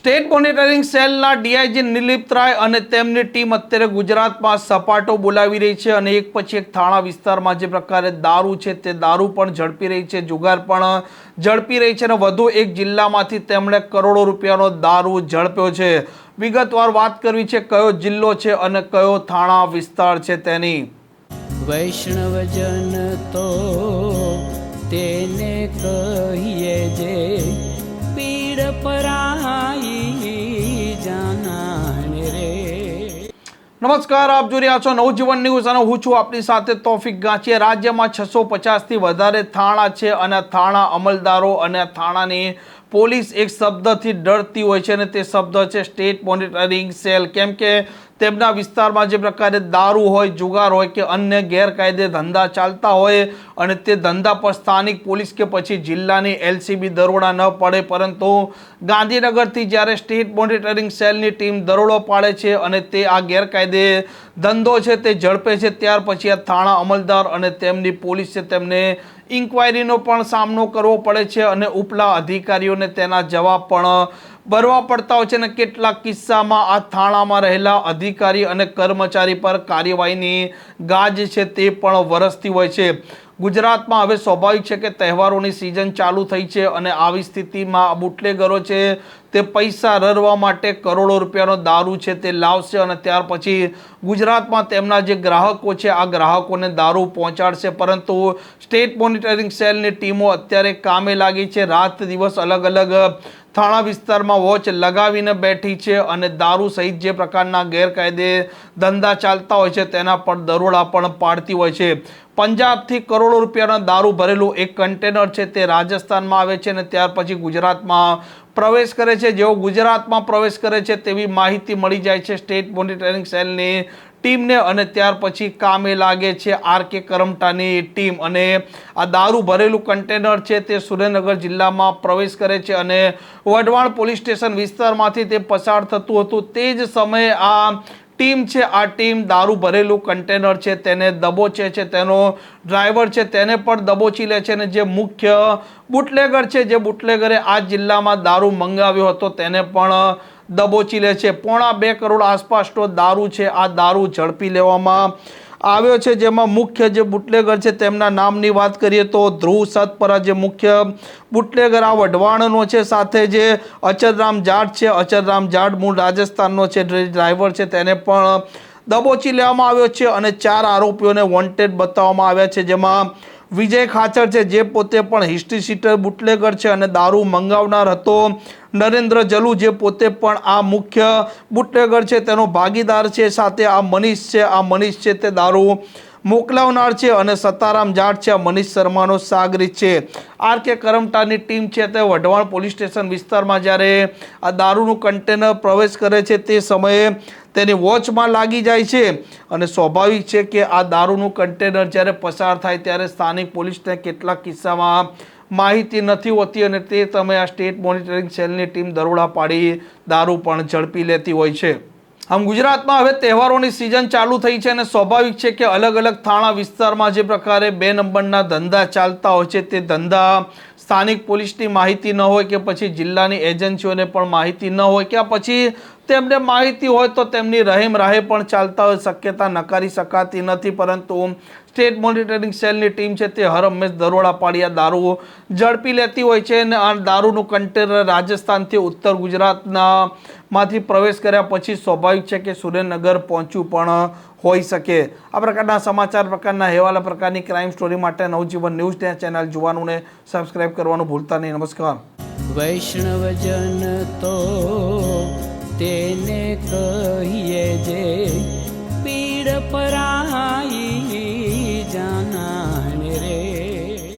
State monitoring સેલના DIG Nilip Rai અને તેમની ટીમ અત્યારે ગુજરાતમાં સપાટો બોલાવી રહી છે અને એક પછી એક થાણા વિસ્તારમાં જે પ્રકારે દારૂ છે તે દારૂ પણ ઝડપી રહી છે, જુગાર પણ ઝડપી રહી છે અને વધુ એક જિલ્લામાંથી તેમણે કરોડો રૂપિયાનો દારૂ ઝડપ્યો છે. વિગતવાર વાત કરવી છે કયો જિલ્લો છે અને કયો થાણા વિસ્તાર છે તેની. વૈષ્ણવજન તો તેને કહીએ જે પીડ પરાઈ નમસ્કાર, આપ જોઈ રહ્યા છો નવજીવન ન્યૂઝ અને હું છું આપની સાથે તોફિક ગાંચીએ. રાજ્યમાં છસો પચાસથી વધારે થાણા છે અને થાણા અમલદારો અને થાણાની પોલીસ એક શબ્દથી ડરતી હોય છે અને તે શબ્દ છે સ્ટેટ મોનિટરિંગ સેલ. કેમ કે તેમના વિસ્તારમાં જે પ્રકારે દારૂ હોય, જુગાર હોય કે અન્ય ગેરકાયદે ધંધા ચાલતા હોય અને તે ધંધા પર સ્થાનિક પોલીસ કે પછી જિલ્લાની એલસીબી દરોડા ન પડે, પરંતુ ગાંધીનગરથી જ્યારે સ્ટેટ મોનિટરિંગ સેલની ટીમ દરોડો પાડે છે અને તે આ ગેરકાયદે ધંધો છે તે ઝડપે છે, ત્યાર પછી આ થાણા અમલદાર અને તેમની પોલીસ છે તેમને ઇન્ક્વાયરીનો પણ સામનો કરવો પડે છે અને ઉપલા અધિકારીઓને તેના જવાબ પણ ભરવા પડતા હોય છે અને કેટલાક કિસ્સામાં આ થાણામાં રહેલા અધિકારી અને કર્મચારી પર કાર્યવાહીની ગાજ છે તે પણ વરસતી હોય છે. ગુજરાતમાં હવે સ્વાભાવિક છે કે તહેવારોની સિઝન ચાલુ થઈ છે અને આવી સ્થિતિમાં બુટલેગરો છે તે પૈસા રરવા માટે કરોડો રૂપિયાનો દારૂ છે તે લાવશે અને ત્યાર પછી ગુજરાતમાં તેમના જે ગ્રાહકો છે, આ ગ્રાહકોને દારૂ પહોંચાડશે. પરંતુ સ્ટેટ મોનિટરિંગ સેલની ટીમો અત્યારે કામે લાગી છે. રાત દિવસ અલગ અલગ થાણા વિસ્તારમાં વોચ લગાવીને બેઠી છે અને દારૂ સહિત જે પ્રકારના ગેરકાયદે ધંધા ચાલતા હોય છે, તેના પર દરોડા પણ પાડતી હોય છે. પંજાબથી કરોડો રૂપિયાના દારૂ ભરેલું એક કન્ટેનર છે, તે રાજસ્થાનમાં આવે છે અને ત્યાર પછી ગુજરાતમાં પ્રવેશ કરે છે. જેઓ ગુજરાતમાં પ્રવેશ કરે છે, તેવી માહિતી મળી જાય છે. સ્ટેટ મોનિટરિંગ સેલની ટીમને અને ત્યાર પછી કામે લાગે છે આર કે કરમટાની ટીમ અને આ દારૂ ભરેલું કન્ટેનર છે તે સુરેન્દ્રનગર જિલ્લામાં પ્રવેશ કરે છે અને વઢવાણ પોલીસ સ્ટેશન વિસ્તારમાંથી તે પસાર થતું હતું. તે જ સમયે આ ટીમ છે, આ ટીમ દારૂ ભરેલું કન્ટેનર છે, તેને દબોચે છે, તેનો ડ્રાઈવર છે, તેને પણ દબોચી લે છે અને જે મુખ્ય બુટલેગર છે, જે બુટલેગરે આ જિલ્લામાં દારૂ મંગાવ્યો હતો, તેને પણ દબોચી લે છે. પોણા બે કરોડ આસપાસનો દારૂ છે, આ દારૂ ઝડપી લેવામાં આવ્યો છે, જેમાં મુખ્ય જે બુટલેગર છે, તેમના નામની વાત કરીએ તો ધ્રુવ સતપરા જે મુખ્ય બુટલેગર, આ વઢવાણનો છે, સાથે જે અચરરામ જાટ છે અચરરામ જાટ મૂળ રાજસ્થાનનો છે ડ્રાઈવર છે, તેને પણ દબોચી લેવામાં આવ્યો છે અને ચાર આરોપીઓને વોન્ટેડ બતાવવામાં આવ્યા છે, જેમાં વિજય ખાચર છે, જે પોતે પણ હિસ્ટ્રી સીટર બુટલેગર છે અને દારૂ મંગાવનાર હતો. નરેન્દ્ર જલુ જે પોતે પણ આ મુખ્ય બુટલેગર છે, તેનો ભાગીદાર છે, સાથે આ મનીષ છે, આ મનીષ છે તે દારૂ મોકલાવનાર છે અને સતારામ જાટ છે, મનીષ શર્માનો સાગરીત છે. આર કે કરમટાની ટીમ છે તે વઢવાણ પોલીસ સ્ટેશન વિસ્તારમાં જ્યારે આ દારૂનું કન્ટેનર પ્રવેશ કરે છે તે સમયે તેની વોચમાં લાગી જાય છે અને સ્વાભાવિક છે કે આ દારૂનું કન્ટેનર જ્યારે પસાર થાય ત્યારે સ્થાનિક પોલીસને કેટલાક કિસ્સામાં માહિતી નથી હોતી અને તે સમયે આ સ્ટેટ મોનિટરિંગ સેલની ટીમ દરોડા પાડી દારૂ પણ ઝડપી લેતી હોય છે. આમ ગુજરાતમાં હવે તહેવારોની સિઝન ચાલુ થઈ છે અને સ્વાભાવિક છે કે અલગ અલગ થાણા વિસ્તારમાં જે પ્રકારે બે નંબરના ધંધા ચાલતા હોય છે, તે ધંધા સ્થાનિક પોલીસની માહિતી ન હોય કે પછી જિલ્લાની એજન્સીઓને પણ માહિતી ન હોય. કે પછી તેમને માહિતી હોય તો તેમની રહેમ રાહે પણ ચાલતા હોય, શક્યતા નકારી શકાતી નથી, પરંતુ સ્ટેટ મોનિટરિંગ સેલની ટીમ છે તે હર હંમેશ દરોડા પાડ્યા દારૂઓ દારૂ ઝડપી લેતી હોય છે અને આ દારૂનું કન્ટેનર રાજસ્થાનથી ઉત્તર ગુજરાતના માંથી પ્રવેશ કર્યા પછી સ્વાભાવિક છે કે સુરેન્દ્રનગર પહોંચ્યું પણ હોઈ શકે. આ પ્રકારના સમાચાર, પ્રકારના હેવાલા પ્રકારની ક્રાઇમ સ્ટોરી માટે નવજીવન ન્યૂઝ ચેનલ જોવાનું ને સબસ્ક્રાઇબ કરવાનું ભૂલતા નહીં. નમસ્કાર. વૈષ્ણવજન તો તેને કહીએ